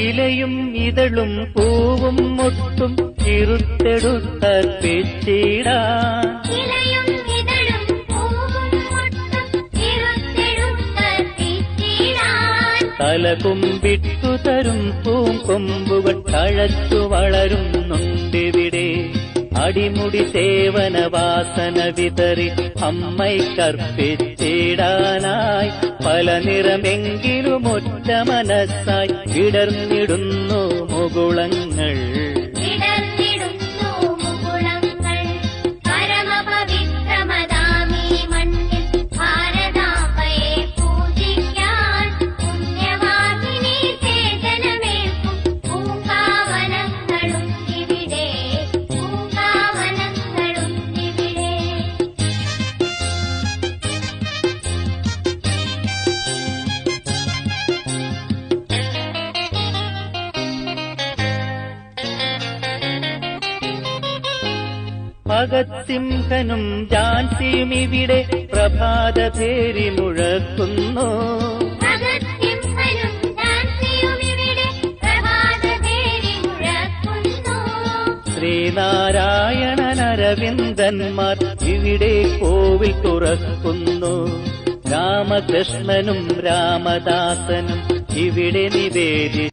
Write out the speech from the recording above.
ഇലയും ഇതളും പൂവും മുട്ടും ഇരുത്തെടുത്തർപ്പിച്ചിടാൻ ഇലയും ഇതളും പൂവും മുട്ടും ഇരുത്തെടുത്തർപ്പിച്ചിടാൻ തലകുമ്പിട്ടു തരും പൂങ്കൊമ്പുകൾ തഴച്ചു വളരുന്നുണ്ടിവിടെ അടിമുടി സേവന വാസന വിതറി അമ്മയ്ക്കർപ്പിച്ചിടാനായി പല നിറമെങ്കിലും ഒറ്റ മനസ്സായി വിടർന്നിടുന്നു മുകുളങ്ങൾ. ഭഗത് സിംഹനും ജാൻസിയും ഇവിടെ പ്രഭാതഭേരി മുഴക്കുന്നു ശ്രീനാരായണൻ അരവിന്ദന്മാർ ഇവിടെ കോവിൽ തുറക്കുന്നു. രാമകൃഷ്ണനും രാമദാസനും ഇവിടെ നിവേദി